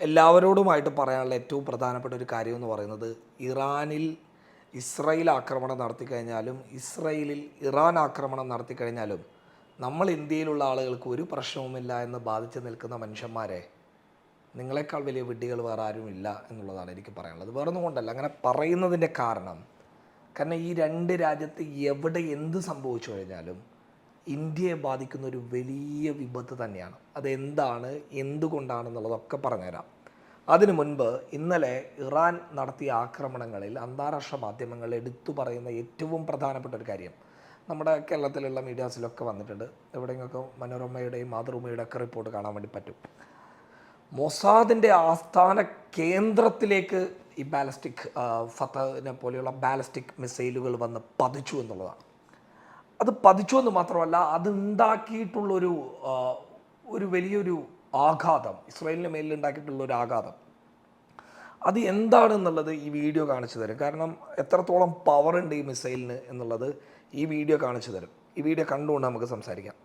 എല്ലാവരോടുമായിട്ട് പറയാനുള്ള ഏറ്റവും പ്രധാനപ്പെട്ട ഒരു കാര്യം എന്ന് പറയുന്നത് ഇറാനിൽ ഇസ്രയേൽ ആക്രമണം നടത്തി കഴിഞ്ഞാലും ഇസ്രയേലിൽ ഇറാൻ ആക്രമണം നടത്തി കഴിഞ്ഞാലും നമ്മൾ ഇന്ത്യയിലുള്ള ആളുകൾക്ക് ഒരു പ്രശ്നവുമില്ല എന്ന് ബാധിച്ച് നിൽക്കുന്ന മനുഷ്യന്മാരെ നിങ്ങളെക്കാൾ വലിയ വിഡ്ഢികൾ വേറെ ആരും ഇല്ല എന്നുള്ളതാണ് എനിക്ക് പറയാനുള്ളത്. വേറൊന്നും കൊണ്ടല്ല അങ്ങനെ പറയുന്നതിന്റെ കാരണം കാരണം ഈ രണ്ട് രാജ്യത്ത് എവിടെ എന്ത് സംഭവിച്ചു കഴിഞ്ഞാലും ഇന്ത്യയെ ബാധിക്കുന്ന ഒരു വലിയ വിപത്ത് തന്നെയാണ്. അതെന്താണ് എന്തുകൊണ്ടാണെന്നുള്ളതൊക്കെ പറഞ്ഞുതരാം. അതിനു മുൻപ് ഇന്നലെ ഇറാൻ നടത്തിയ ആക്രമണങ്ങളിൽ അന്താരാഷ്ട്ര മാധ്യമങ്ങൾ എടുത്തു പറയുന്ന ഏറ്റവും പ്രധാനപ്പെട്ട ഒരു കാര്യം. നമ്മുടെ കേരളത്തിലുള്ള മീഡിയാസിലൊക്കെ വന്നിട്ടുണ്ട്. എവിടെയെങ്കിലൊക്കെ മനോരമയുടെയും മാതൃഭൂമിയുടെ ഒക്കെ റിപ്പോർട്ട് കാണാൻ വേണ്ടി പറ്റും. മൊസാദിന്റെ ആസ്ഥാന കേന്ദ്രത്തിലേക്ക് ഈ ബാലസ്റ്റിക് ഫത്തനെ പോലെയുള്ള ബാലസ്റ്റിക് മിസൈലുകൾ വന്ന് പതിച്ചു എന്നുള്ളതാണ്. അത് പതിച്ചു എന്ന് മാത്രമല്ല അതുണ്ടാക്കിയിട്ടുള്ളൊരു ഒരു വലിയൊരു ആഘാതം ഇസ്രായേലിന്റെ മേലിൽ ഉണ്ടാക്കിയിട്ടുള്ള ഒരു ആഘാതം. അത് എന്താണെന്നുള്ളത് ഈ വീഡിയോ കാണിച്ചു തരും. കാരണം എത്രത്തോളം പവർ ഉണ്ട് ഈ മിസൈലിന് എന്നുള്ളത് ഈ വീഡിയോ കാണിച്ചു തരും. ഈ വീഡിയോ കണ്ടുകൊണ്ട് നമുക്ക് സംസാരിക്കാം.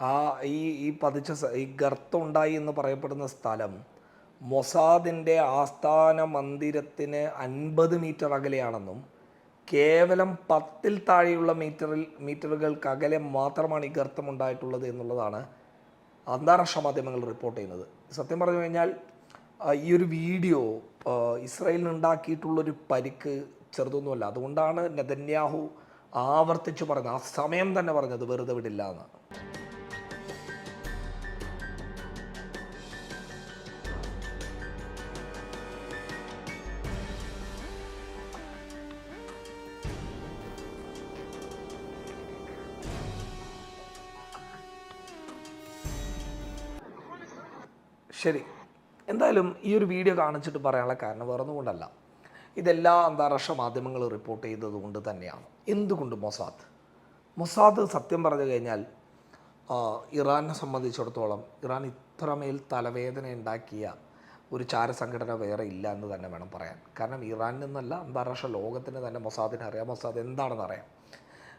ആ ഈ ഈ പതിച്ച ഈ ഗർത്തം ഉണ്ടായി എന്ന് പറയപ്പെടുന്ന സ്ഥലം മൊസാദിന്റെ ആസ്ഥാന മന്ദിരത്തിന് അൻപത് മീറ്റർ അകലെയാണെന്നും കേവലം പത്തിൽ താഴെയുള്ള മീറ്ററിൽ മീറ്ററുകൾക്ക് അകലെ മാത്രമാണ് ഈ ഗർത്തം ഉണ്ടായിട്ടുള്ളത് എന്നുള്ളതാണ് അന്താരാഷ്ട്ര മാധ്യമങ്ങൾ റിപ്പോർട്ട് ചെയ്യുന്നത്. സത്യം പറഞ്ഞു കഴിഞ്ഞാൽ ഈ ഒരു വീഡിയോ ഇസ്രയേലിനുണ്ടാക്കിയിട്ടുള്ളൊരു പരിക്ക് ചെറുതൊന്നുമല്ല. അതുകൊണ്ടാണ് നെതന്യാഹു ആവർത്തിച്ച് പറഞ്ഞത്. ആ സമയം തന്നെ പറഞ്ഞത് വെറുതെ വിടില്ല എന്ന്. ശരി. എന്തായാലും ഈ ഒരു വീഡിയോ കാണിച്ചിട്ട് പറയാനുള്ള കാരണം വേറൊന്നുകൊണ്ടല്ല ഇതെല്ലാ അന്താരാഷ്ട്ര മാധ്യമങ്ങൾ റിപ്പോർട്ട് ചെയ്തത് കൊണ്ട് തന്നെയാണ്. എന്തുകൊണ്ട് മൊസാദ്? മൊസാദ് സത്യം പറഞ്ഞു കഴിഞ്ഞാൽ ഇറാനെ സംബന്ധിച്ചിടത്തോളം ഇറാൻ ഇത്രമേൽ തലവേദന ഉണ്ടാക്കിയ ഒരു ചാരസംഘടന വേറെ ഇല്ല എന്ന് തന്നെ വേണം പറയാൻ. കാരണം ഇറാനിൽ നിന്നല്ല അന്താരാഷ്ട്ര ലോകത്തിന് തന്നെ മൊസാദിനെ അറിയാം. മൊസാദ് എന്താണെന്ന് അറിയാം.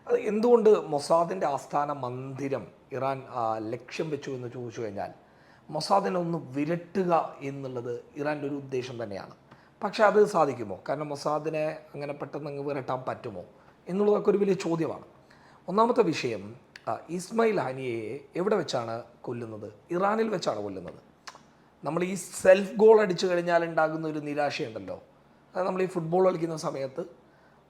അത് എന്തുകൊണ്ട് മൊസാദിന്റെ ആസ്ഥാന മന്ദിരം ഇറാൻ ലക്ഷ്യം വെച്ചു എന്ന് ചോദിച്ചു കഴിഞ്ഞാൽ മൊസാദിനെ ഒന്ന് വിരട്ടുക എന്നുള്ളത് ഇറാന്റെ ഒരു ഉദ്ദേശം തന്നെയാണ്. പക്ഷേ അത് സാധിക്കുമോ? കാരണം മൊസാദിനെ അങ്ങനെ പെട്ടെന്ന് അങ്ങ് വിരട്ടാൻ പറ്റുമോ എന്നുള്ളതൊക്കെ ഒരു വലിയ ചോദ്യമാണ്. ഒന്നാമത്തെ വിഷയം ഇസ്മയിൽ ഹാനിയയെ എവിടെ വെച്ചാണ് കൊല്ലുന്നത്? ഇറാനിൽ വെച്ചാണ് കൊല്ലുന്നത്. നമ്മൾ ഈ സെൽഫ് ഗോൾ അടിച്ചു കഴിഞ്ഞാൽ ഉണ്ടാകുന്ന ഒരു നിരാശയുണ്ടല്ലോ. അത് നമ്മൾ ഈ ഫുട്ബോൾ കളിക്കുന്ന സമയത്ത്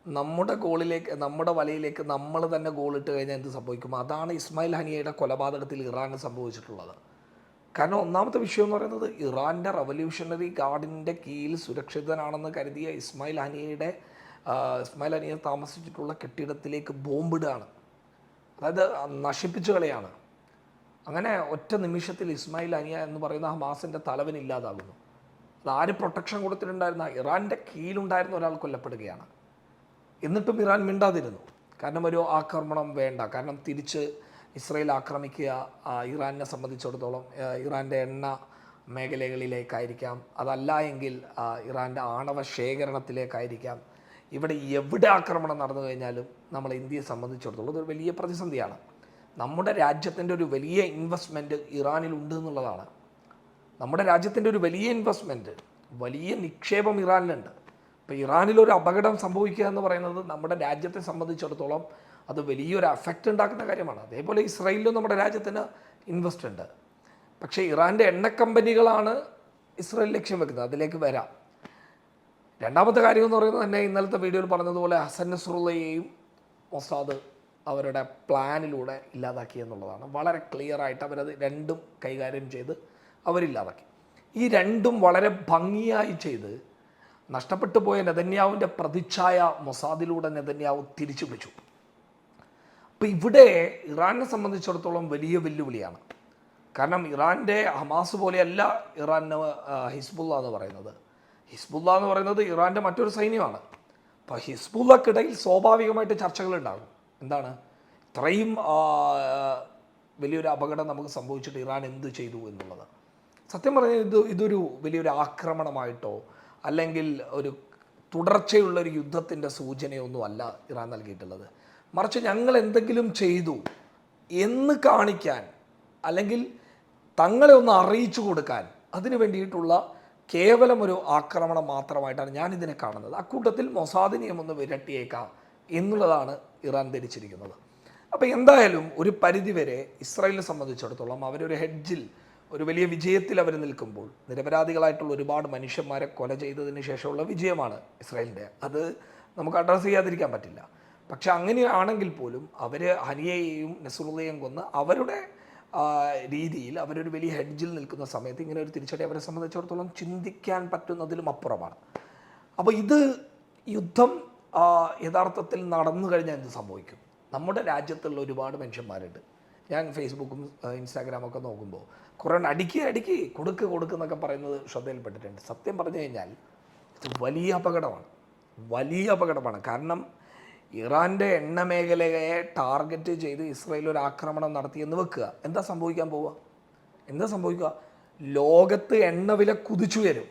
നമ്മുടെ ഗോളിലേക്ക് നമ്മുടെ വലയിലേക്ക് നമ്മൾ തന്നെ ഗോൾ ഇട്ട് കഴിഞ്ഞാൽ എന്ത് സംഭവിക്കും? അതാണ് ഇസ്മായിൽ ഹനിയയുടെ കൊലപാതകത്തിൽ ഇറാന് സംഭവിച്ചിട്ടുള്ളത്. കാരണം ഒന്നാമത്തെ വിഷയം എന്ന് പറയുന്നത് ഇറാന്റെ റവല്യൂഷണറി ഗാർഡിന്റെ കീഴിൽ സുരക്ഷിതനാണെന്ന് കരുതിയ ഇസ്മായിൽ ഹനിയയുടെ ഇസ്മായിൽ ഹനിയ താമസിച്ചിട്ടുള്ള കെട്ടിടത്തിലേക്ക് ബോംബിടുകയാണ്. അതായത് നശിപ്പിച്ചു കളയാണ്. അങ്ങനെ ഒറ്റ നിമിഷത്തിൽ ഇസ്മായിൽ അനിയ എന്ന് പറയുന്ന ഹമാസിന്റെ തലവൻ ഇല്ലാതാകുന്നു. അത് ആര് പ്രൊട്ടക്ഷൻ കൊടുത്തിട്ടുണ്ടായിരുന്ന? ഇറാന്റെ കീഴിലുണ്ടായിരുന്ന ഒരാൾ കൊല്ലപ്പെടുകയാണ്. എന്നിട്ടും ഇറാൻ മിണ്ടാതിരുന്നു. കാരണം ഒരു ആക്രമണം വേണ്ട. കാരണം തിരിച്ച് ഇസ്രയേൽ ആക്രമിക്കുക ഇറാനെ സംബന്ധിച്ചിടത്തോളം ഇറാന്റെ എണ്ണ മേഖലകളിലേക്കായിരിക്കാം. അതല്ല എങ്കിൽ ഇറാന്റെ ആണവ ശേഖരണത്തിലേക്കായിരിക്കാം. ഇവിടെ എവിടെ ആക്രമണം നടന്നു കഴിഞ്ഞാലും നമ്മൾ ഇന്ത്യയെ സംബന്ധിച്ചിടത്തോളം ഇതൊരു വലിയ പ്രതിസന്ധിയാണ്. നമ്മുടെ രാജ്യത്തിന്റെ ഒരു വലിയ ഇൻവെസ്റ്റ്മെന്റ് ഇറാനിലുണ്ട് എന്നുള്ളതാണ്. നമ്മുടെ രാജ്യത്തിന്റെ ഒരു വലിയ ഇൻവെസ്റ്റ്മെന്റ് വലിയ നിക്ഷേപം ഇറാനിലുണ്ട്. ഇപ്പോൾ ഇറാനിലൊരു അപകടം സംഭവിക്കുക എന്ന് പറയുന്നത് നമ്മുടെ രാജ്യത്തെ സംബന്ധിച്ചിടത്തോളം അത് വലിയൊരു അഫക്റ്റ് ഉണ്ടാക്കുന്ന കാര്യമാണ്. അതേപോലെ ഇസ്രായേലിലും നമ്മുടെ രാജ്യത്തിന് ഇൻവെസ്റ്റ് ഉണ്ട്. പക്ഷേ ഇറാന്റെ എണ്ണ കമ്പനികളാണ് ഇസ്രായേൽ ലക്ഷ്യം വെക്കുന്നത്. അതിലേക്ക് വരാം. രണ്ടാമത്തെ കാര്യം എന്ന് പറയുന്നത് തന്നെ ഇന്നലത്തെ വീഡിയോയിൽ പറഞ്ഞതുപോലെ ഹസൻ നസ്രുള്ളയെയും മൊസാദ് അവരുടെ പ്ലാനിലൂടെ ഇല്ലാതാക്കി എന്നുള്ളതാണ്. വളരെ ക്ലിയർ ആയിട്ട് അവരത് രണ്ടും കൈകാര്യം ചെയ്ത് അവരില്ലാതാക്കി. ഈ രണ്ടും വളരെ ഭംഗിയായി ചെയ്ത് നഷ്ടപ്പെട്ടു പോയ നെതന്യാവിന്റെ പ്രതിച്ഛായ മൊസാദിലൂടെ നെതന്യാവ് തിരിച്ചു പിടിച്ചു അപ്പോൾ ഇവിടെ ഇറാനെ സംബന്ധിച്ചിടത്തോളം വലിയ വെല്ലുവിളിയാണ്. കാരണം ഇറാന്റെ ഹമാസ് പോലെയല്ല ഇറാന് ഹിസ്ബുല്ല എന്ന് പറയുന്നത്. ഹിസ്ബുല്ല എന്ന് പറയുന്നത് ഇറാന്റെ മറ്റൊരു സൈന്യമാണ്. അപ്പോൾ ഹിസ്ബുല്ലക്കിടയിൽ സ്വാഭാവികമായിട്ട് ചർച്ചകളുണ്ടാകും എന്താണ്? ഇത്രയും വലിയൊരു അപകടം നമുക്ക് സംഭവിച്ചിട്ട് ഇറാൻ എന്ത് ചെയ്തു എന്നുള്ളത്. സത്യം പറഞ്ഞാൽ ഇത് ഇതൊരു വലിയൊരു ആക്രമണമായിട്ടോ അല്ലെങ്കിൽ ഒരു തുടർച്ചയുള്ള ഒരു യുദ്ധത്തിന്റെ സൂചനയൊന്നും അല്ല ഇറാൻ നൽകിയിട്ടുള്ളത്. മറിച്ച് ഞങ്ങൾ എന്തെങ്കിലും ചെയ്തു എന്ന് കാണിക്കാൻ അല്ലെങ്കിൽ തങ്ങളെ ഒന്ന് അറിയിച്ചു കൊടുക്കാൻ അതിന് വേണ്ടിയിട്ടുള്ള കേവലം ഒരു ആക്രമണം മാത്രമായിട്ടാണ് ഞാൻ ഇതിനെ കാണുന്നത്. അക്കൂട്ടത്തിൽ മൊസാദിനെയും ഒന്ന് വിരട്ടിയേക്കാം എന്നുള്ളതാണ് ഇറാൻ ധരിച്ചിരിക്കുന്നത്. അപ്പോൾ എന്തായാലും ഒരു പരിധിവരെ ഇസ്രായേലിനെ സംബന്ധിച്ചിടത്തോളം അവരൊരു ഹെഡ്ജിൽ ഒരു വലിയ വിജയത്തിൽ അവർ നിൽക്കുമ്പോൾ നിരപരാധികളായിട്ടുള്ള ഒരുപാട് മനുഷ്യന്മാരെ കൊല ചെയ്തതിന് ശേഷമുള്ള വിജയമാണ് ഇസ്രായേലിന്റെ. അത് നമുക്ക് അഡ്രസ്സ് ചെയ്യാതിരിക്കാൻ പറ്റില്ല. പക്ഷെ അങ്ങനെയാണെങ്കിൽ പോലും അവർ ഹനിയയെയും നസുറുള്ളയെയും കൊന്ന് അവരുടെ രീതിയിൽ അവരൊരു വലിയ ഹെഡ്ജിൽ നിൽക്കുന്ന സമയത്ത് ഇങ്ങനെ ഒരു തിരിച്ചടി അവരെ സംബന്ധിച്ചിടത്തോളം ചിന്തിക്കാൻ പറ്റുന്നതിലും അപ്പുറമാണ്. അപ്പോൾ ഇത് യുദ്ധം യഥാർത്ഥത്തിൽ നടന്നു കഴിഞ്ഞാൽ എന്ത് സംഭവിക്കും? നമ്മുടെ രാജ്യത്തുള്ള ഒരുപാട് മനുഷ്യന്മാരുണ്ട്. ഞാൻ ഫേസ്ബുക്കും ഇൻസ്റ്റാഗ്രാമും ഒക്കെ നോക്കുമ്പോൾ കുറേ അടിക്കുക അടുക്കി കൊടുക്ക് കൊടുക്കുന്നൊക്കെ പറയുന്നത് ശ്രദ്ധയിൽപ്പെട്ടിട്ടുണ്ട്. സത്യം പറഞ്ഞു കഴിഞ്ഞാൽ ഇത് വലിയ അപകടമാണ്. വലിയ അപകടമാണ്. കാരണം ഇറാന്റെ എണ്ണ മേഖലയെ ടാർഗറ്റ് ചെയ്ത് ഇസ്രയേൽ ഒരു ആക്രമണം നടത്തിയെന്ന് വെക്കുക. എന്താ സംഭവിക്കാൻ പോവുക? എന്താ സംഭവിക്കുക? ലോകത്ത് എണ്ണ എണ്ണവില കുതിച്ചുയരും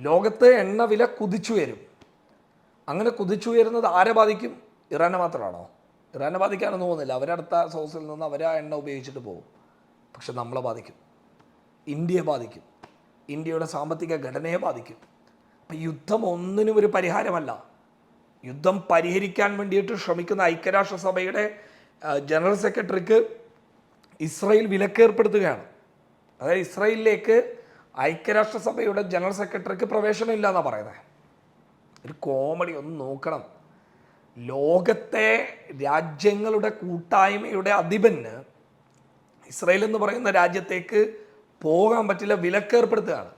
ലോകത്ത് എണ്ണ എണ്ണവില കുതിച്ചുയരും അങ്ങനെ കുതിച്ചുയരുന്നത് ആരെ ബാധിക്കും? ഇറാനെ മാത്രമാണോ? ഇറാനെ ബാധിക്കാനൊന്നും പോകുന്നില്ല. അവരടുത്ത സോഴ്സിൽ നിന്ന് അവർ ആ എണ്ണ ഉപയോഗിച്ചിട്ട് പോകും. പക്ഷെ നമ്മളെ ബാധിക്കും. ഇന്ത്യയെ ബാധിക്കും. ഇന്ത്യയുടെ സാമ്പത്തിക ഘടനയെ ബാധിക്കും. അപ്പം യുദ്ധം ഒന്നിനും ഒരു പരിഹാരമല്ല. യുദ്ധം പരിഹരിക്കാൻ വേണ്ടിയിട്ട് ശ്രമിക്കുന്ന ഐക്യരാഷ്ട്രസഭയുടെ ജനറൽ സെക്രട്ടറിക്ക് ഇസ്രായേൽ വിലക്കേർപ്പെടുത്തുകയാണ്. അതായത് ഇസ്രയേലിലേക്ക് ഐക്യരാഷ്ട്രസഭയുടെ ജനറൽ സെക്രട്ടറിക്ക് പ്രവേശനമില്ല എന്നാണ് പറയുന്നത് ഒരു കോമഡി ഒന്ന് നോക്കണം. ലോകത്തെ രാജ്യങ്ങളുടെ കൂട്ടായ്മയുടെ അധിപന് ഇസ്രയേൽ എന്ന് പറയുന്ന രാജ്യത്തേക്ക് പോകാൻ പറ്റില്ല വിലക്കേർപ്പെടുത്തുകയാണ്.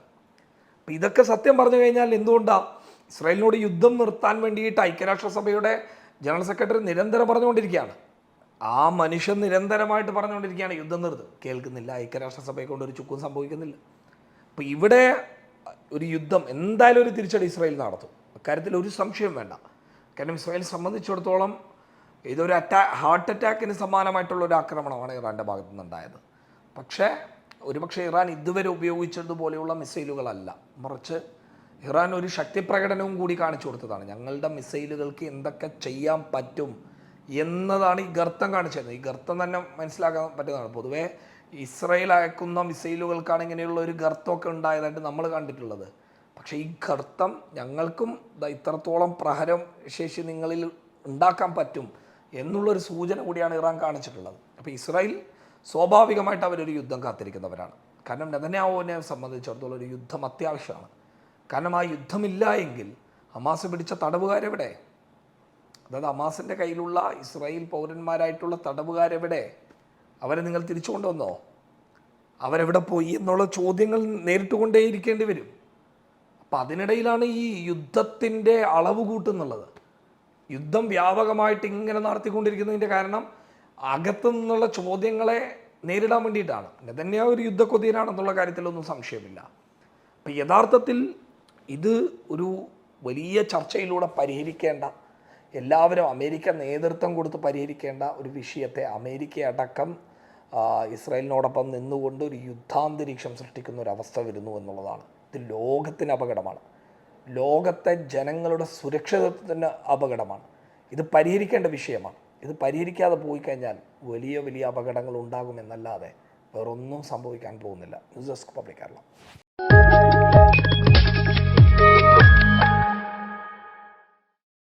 അപ്പം ഇതൊക്കെ സത്യം പറഞ്ഞു കഴിഞ്ഞാൽ എന്തുകൊണ്ടാണ് ഇസ്രായേലിനോട് യുദ്ധം നിർത്താൻ വേണ്ടിയിട്ട് ഐക്യരാഷ്ട്രസഭയുടെ ജനറൽ സെക്രട്ടറി നിരന്തരം പറഞ്ഞുകൊണ്ടിരിക്കുകയാണ്. ആ മനുഷ്യൻ നിരന്തരമായിട്ട് പറഞ്ഞുകൊണ്ടിരിക്കുകയാണ് യുദ്ധം നിർത്ത്. കേൾക്കുന്നില്ല ഐക്യരാഷ്ട്രസഭയെ കൊണ്ട് ഒരു ചുക്കും സംഭവിക്കുന്നില്ല. അപ്പോൾ ഇവിടെ ഒരു യുദ്ധം എന്തായാലും ഒരു തിരിച്ചടി ഇസ്രായേൽ നടത്തും. അക്കാര്യത്തിൽ ഒരു സംശയം വേണ്ട. കാരണം ഇസ്രായേൽ സംബന്ധിച്ചിടത്തോളം ഇതൊരു അറ്റാ ഹാർട്ട് അറ്റാക്കിന് സമാനമായിട്ടുള്ള ഒരു ആക്രമണമാണ് ഇറാന്റെ ഭാഗത്തു നിന്നുണ്ടായത്. പക്ഷേ ഒരുപക്ഷെ ഇറാൻ ഇതുവരെ ഉപയോഗിച്ചതുപോലെയുള്ള മിസൈലുകളല്ല. മറിച്ച് ഇറാൻ ഒരു ശക്തിപ്രകടനവും കൂടി കാണിച്ചു കൊടുത്തതാണ്. ഞങ്ങളുടെ മിസൈലുകൾക്ക് എന്തൊക്കെ ചെയ്യാൻ പറ്റും എന്നതാണ് ഈ ഗർത്തം കാണിച്ചത് ഈ ഗർത്തം തന്നെ മനസ്സിലാക്കാൻ പറ്റുന്നതാണ്. പൊതുവേ ഇസ്രയേൽ അയക്കുന്ന മിസൈലുകൾക്കാണ് ഇങ്ങനെയുള്ള ഒരു ഗർത്തമൊക്കെ ഉണ്ടായതായിട്ട് നമ്മൾ കണ്ടിട്ടുള്ളത്. പക്ഷേ ഈ ഗർത്തം ഞങ്ങൾക്കും ഇത്രത്തോളം പ്രഹരം ശേഷി നിങ്ങളിൽ ഉണ്ടാക്കാൻ പറ്റും എന്നുള്ളൊരു സൂചന കൂടിയാണ് ഇറാൻ കാണിച്ചിട്ടുള്ളത്. അപ്പോൾ ഇസ്രായേൽ സ്വാഭാവികമായിട്ട് അവരൊരു യുദ്ധം കാത്തിരിക്കുന്നവരാണ്. കാരണം നെതന്യാവോനെ സംബന്ധിച്ചിടത്തോളം ഒരു യുദ്ധം അത്യാവശ്യമാണ്. കാരണം ആ യുദ്ധമില്ല എങ്കിൽ ഹമാസ് പിടിച്ച തടവുകാരെവിടെ? അതായത് ഹമാസിന്റെ കയ്യിലുള്ള ഇസ്രായേൽ പൗരന്മാരായിട്ടുള്ള തടവുകാരെവിടെ? അവരെ നിങ്ങൾ തിരിച്ചു കൊണ്ടുവന്നോ? അവരെവിടെ പോയി എന്നുള്ള ചോദ്യങ്ങൾ നേരിട്ടുകൊണ്ടേയിരിക്കേണ്ടി വരും. അപ്പം അതിനിടയിലാണ് ഈ യുദ്ധത്തിന്റെ അളവ് കൂട്ടുന്നുള്ളത് യുദ്ധം വ്യാപകമായിട്ട് ഇങ്ങനെ നടത്തിക്കൊണ്ടിരിക്കുന്നതിന്റെ കാരണം അകത്തു നിന്നുള്ള ചോദ്യങ്ങളെ നേരിടാൻ വേണ്ടിയിട്ടാണ്. നെതന്യാഹു ഒരു യുദ്ധക്കൊതിയനാണെന്നുള്ള കാര്യത്തിലൊന്നും സംശയമില്ല. അപ്പം യഥാർത്ഥത്തിൽ ഇത് ഒരു വലിയ ചർച്ചയിലൂടെ പരിഹരിക്കേണ്ട എല്ലാവരും അമേരിക്ക നേതൃത്വം കൊടുത്ത് പരിഹരിക്കേണ്ട ഒരു വിഷയത്തെ അമേരിക്ക അടക്കം ഇസ്രായേലിനോടൊപ്പം നിന്നുകൊണ്ട് ഒരു യുദ്ധാന്തരീക്ഷം സൃഷ്ടിക്കുന്ന ഒരു അവസ്ഥ വരുന്നു എന്നുള്ളതാണ്. ഇത് ലോകത്തിന് അപകടമാണ്. ലോകത്തെ ജനങ്ങളുടെ സുരക്ഷിതത്വത്തിന് അപകടമാണ്. ഇത് പരിഹരിക്കേണ്ട വിഷയമാണ്. ഇത് പരിഹരിക്കാതെ പോയി കഴിഞ്ഞാൽ വലിയ വലിയ അപകടങ്ങൾ ഉണ്ടാകുമെന്നല്ലാതെ വേറൊന്നും സംഭവിക്കാൻ പോകുന്നില്ല. News desk public Keralam.